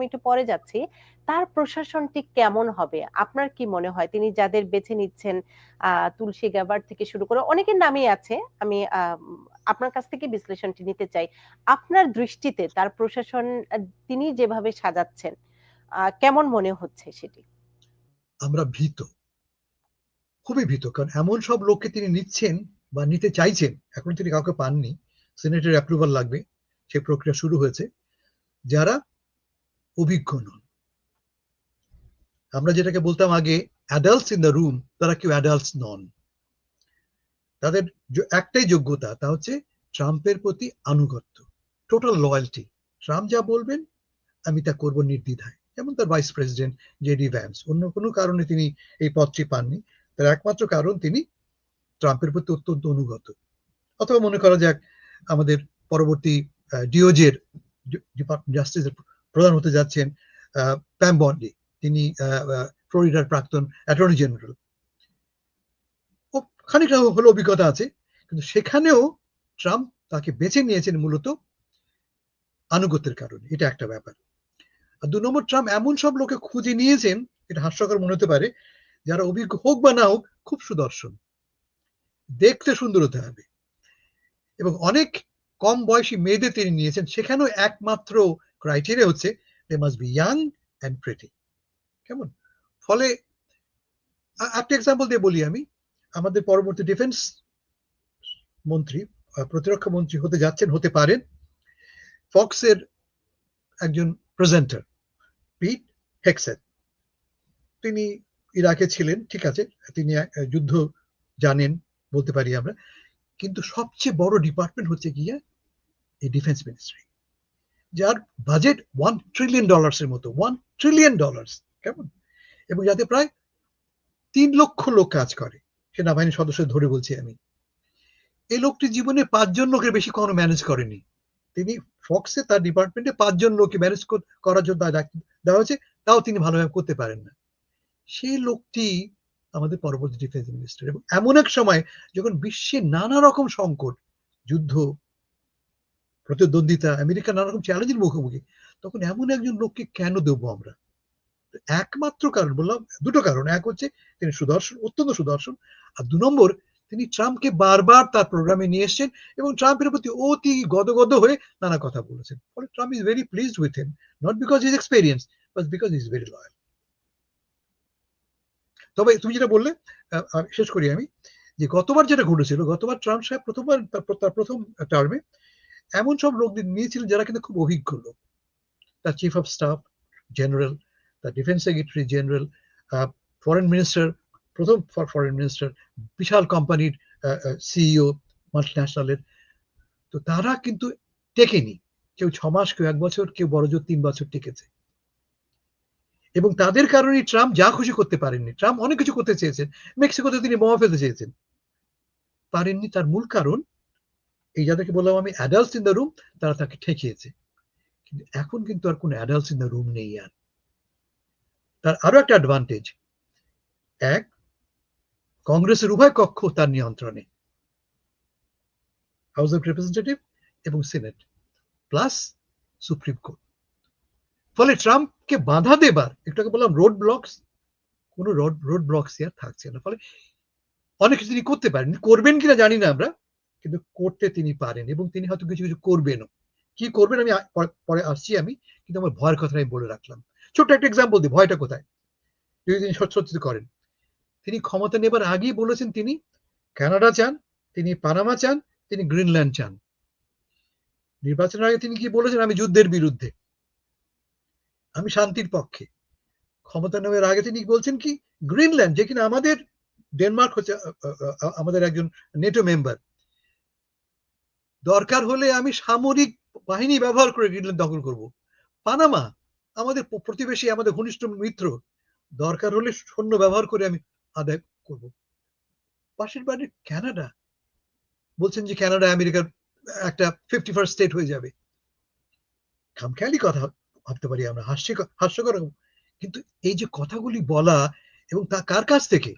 আমি একটু পরে যাচ্ছি। তার প্রশাসনটি কেমন হবে? আপনার কি মনে হয়? তিনি যাদের বেছে নিচ্ছেন তুলসী গ্যাবার থেকে শুরু করে অনেকের নামই আছে। আমি আপনার কাছ থেকে বিশ্লেষণটি নিতে চাই। আপনার দৃষ্টিতে তার প্রশাসন তিনি যেভাবে সাজাচ্ছেন কেমন মনে হচ্ছে সেটি? আমরা ভীত। খুবই ভীত, কারণ এমন সব লোককে তিনি নিচ্ছেন বা নিতে চাইছেন, এখন তিনি কাউকে পাননি। সিনেটের অ্যাপ্রুভাল লাগবে সেই প্রক্রিয়া শুরু হয়েছে। যারা অভিজ্ঞ নন। আমরা যেটাকে বলতাম আগে অ্যাডাল্টস ইন দ্য রুম তারা কেউ অ্যাডাল্টস নন। তাদের একটাই যোগ্যতা, তা হচ্ছে ট্রাম্পের প্রতি আনুগত্য টোটাল লয়্যালটি ট্রাম্প যা বলবেন, আমি তা করব নির্দ্বিধায়। যেমন তার ভাইস প্রেসিডেন্ট জেডি ভ্যান্স অন্য কোনো কারণে তিনি এই পদটি পাননি। তার একমাত্র কারণ, তিনি ট্রাম্পের প্রতি অত্যন্ত অনুগত। অথবা মনে করা যাক, আমাদের পরবর্তী ডিওজের ডিপার্টমেন্ট জাস্টিসের প্রধান হতে যাচ্ছেন প্যাম বন্ডি। তিনি ফ্লোরিডার প্রাক্তন অ্যাটর্নি জেনারেল। খানিকটা হলো অভিজ্ঞতা আছে, কিন্তু সেখানেও ট্রাম্প তাকে বেছে নিয়েছেন মূলত আনুগত্যের কারণে। এটা একটা ব্যাপার। আর দু নম্বর, ট্রাম্প এমন সব লোকে খুঁজে নিয়েছেন, এটা হাস্যকর মনে হতে পারে, যারা অভিজ্ঞ হোক বা না হোক, খুব সুদর্শন। দেখতে সুন্দর হতে হবে। এবং অনেক কম বয়সী মেয়েদের তিনি নিয়েছেন, সেখানেও একমাত্র ক্রাইটেরিয়া হচ্ছে they must be young and pretty কেমন? ফলে একটা এক্সাম্পল দিয়ে বলি আমি। আমাদের পরবর্তী ডিফেন্স মন্ত্রী প্রতিরক্ষা মন্ত্রী হতে যাচ্ছেন, হতে পারেন। ফক্সের একজন প্রেজেন্টার পিট হেক্সেন তিনি ইরাকে ছিলেন, ঠিক আছে? তিনি যুদ্ধ জানেন, বলতে পারি আমরা। কিন্তু সবচেয়ে বড় ডিপার্টমেন্ট হচ্ছে গিয়ে এই ডিফেন্স মিনিস্ট্রি যার বাজেট ওয়ান ট্রিলিয়ন ডলার্সের মতো ওয়ান ট্রিলিয়ন ডলার্স কেমন? এবং যাতে প্রায় তিন লক্ষ লোক কাজ করে। সেনাবাহিনীর সদস্য ধরে বলছি আমি। এই লোকটি জীবনে পাঁচজন লোকের বেশি কখনো ম্যানেজ করেনি। তিনি ফক্সে তার ডিপার্টমেন্টে পাঁচজন লোককে ম্যানেজ করার জন্য দেওয়া হয়েছে, তাও তিনি ভালোভাবে করতে পারেন না। সেই লোকটি আমাদের পরবর্তী ডিফেন্স মিনিস্টার এবং এমন এক সময় যখন বিশ্বে নানা রকম সংকট, যুদ্ধ প্রতিদ্বন্দ্বিতা, আমেরিকা নানা রকম চ্যালেঞ্জের মুখোমুখি। তখন এমন একজন লোককে কেন দেবো আমরা? একমাত্র কারণ, বললাম দুটো কারণ। এক হচ্ছে তিনি সুদর্শন, অত্যন্ত সুদর্শন। আর দু নম্বর, তিনি ট্রাম্পকে বারবার তার প্রোগ্রামে নিয়ে এসছেন এবং ট্রাম্পের প্রতি অতি গদগদ হয়ে নানা কথা বলেছেন। ফলে Trump is very pleased with him not because is experience but because is very loyal তবে তুমি যেটা বললে শেষ করি আমি, যে গতবার যেটা ঘটেছিল, গতবার ট্রাম্প সাহেব প্রথমবার, তার প্রথম টার্মে এমন সব লোকদের নিয়েছিলেন যারা কিন্তু খুব অভিজ্ঞ লোক। তার চিফ অফ স্টাফ জেনারেল তার defence secretary general foreign minister প্রথম ফরেন মিনিস্টার বিশাল কোম্পানির সিইও মাল্টিন্যাশনালের তো তারা কিন্তু টেকেনি। কেউ ছ মাস, কেউ এক বছর, কেউ বড় জোর তিন বছর টেকেছে। এবং তাদের কারণে ট্রাম্প যা খুশি করতে পারেননি। ট্রাম্প অনেক কিছু করতে চেয়েছেন। মেক্সিকোতে তিনি বোমা ফেলতে চেয়েছেন। পারেননি। তার মূল কারণ এই যাদেরকে বললাম আমি অ্যাডাল্টস ইন দ্য রুম তারা তাকে ঠেকিয়েছে। কিন্তু এখন কিন্তু আর কোনো অ্যাডাল্টস ইন দ্য রুম নেই আর। তার আরও একটা অ্যাডভান্টেজ এক, কংগ্রেসের উভয় কক্ষ তার নিয়ন্ত্রণে। হাউস অফ রিপ্রেজেন্টেটিভ এবং সিনেট প্লাস সুপ্রিম কোর্ট ফলে ট্রাম্পকে বাধা দেবার একটু বললাম রোড ব্লকস কোন রোড রোড ব্লকস আর থাকছে না। ফলে অনেক কিছু তিনি করতে পারেন করবেন কিনা জানি না আমরা। কিন্তু করতে তিনি পারেন এবং তিনি হয়তো কিছু কিছু করবেনও। কি করবেন আমি পরে আসছি আমি, কিন্তু আমার ভয়ের কথা আমি বলে রাখলাম। ছোট্ট একটা এক্সাম্পল দিই, ভয়টা কোথায়? যদি তিনি সত্যি করেন। তিনি ক্ষমতা নেবার আগেই বলেছেন তিনি, কানাডা চান, তিনি পানামা চান, তিনি গ্রিনল্যান্ড চান। নির্বাচনের আগে তিনি কি বলেছেন? আমি যুদ্ধের বিরুদ্ধে। আমি শান্তির পক্ষে। ক্ষমতা নেওয়ার আগে তিনি বলছেন কি? গ্রিনল্যান্ড, যে কিনা আমাদের ডেনমার্ক হচ্ছে আমাদের একজন নেটো মেম্বার দরকার হলে আমি সামরিক বাহিনী ব্যবহার করে গ্রিনল্যান্ড দখল করব। পানামা, আমাদের প্রতিবেশী, আমাদের ঘনিষ্ঠ মিত্র, দরকার হলে সৈন্য ব্যবহার করে আমি আদায় করব। পাশের বাড়ি ক্যানাডা, বলছেন যে ক্যানাডা আমেরিকার একটা ফিফটি ফার্স্ট স্টেট হয়ে যাবে। খামখেয়ালি কথা ভাবতে পারি আমরা হাস্য হাস্যকর কিন্তু এই যে কথাগুলি বলা এবং তা কার কাছ থেকে?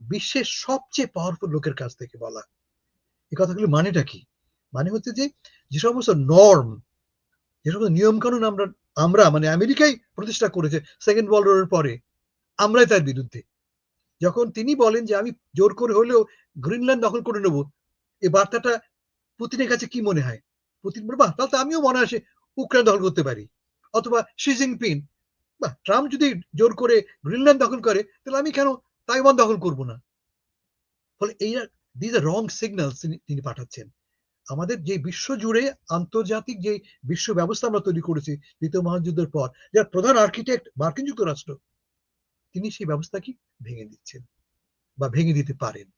বিশ্বের সবচেয়ে পাওয়ারফুল লোকের কাছ থেকে বলা। এই কথাগুলি মানেটা কি? মানে হচ্ছে যে যে সমস্ত নর্ম যে সমস্ত নিয়মকানুন আমরা আমরা মানে আমেরিকাই প্রতিষ্ঠা করেছে সেকেন্ড ওয়ার্ল্ড ওয়ারের পরে, আমরাই তার বিরুদ্ধে। যখন তিনি বলেন যে, আমি জোর করে হলেও গ্রিনল্যান্ড দখল করে নেব এই বার্তাটা পুতিনের কাছে কি মনে হয়? পুতিন বলে, বাহ, তাহলে আমিও মনে আসে উক্রেন দখল করতে পারি। অথবা শি জিনপিং বাহ ট্রাম্প যদি জোর করে গ্রিনল্যান্ড দখল করে, তাহলে আমি কেন তাইওয়ান দখল করব না? ফলে এই দিজ আর রং সিগন্যালস তিনি পাঠাচ্ছেন। আমাদের যে বিশ্ব জুড়ে আন্তর্জাতিক যে বিশ্ব ব্যবস্থা আমরা তৈরি করেছি দ্বিতীয় মহাযুদ্ধের পর, যার প্রধান আর্কিটেক্ট মার্কিন যুক্তরাষ্ট্র, তিনি সেই ব্যবস্থাকে ভেঙে দিচ্ছেন বা ভেঙে দিতে পারেন?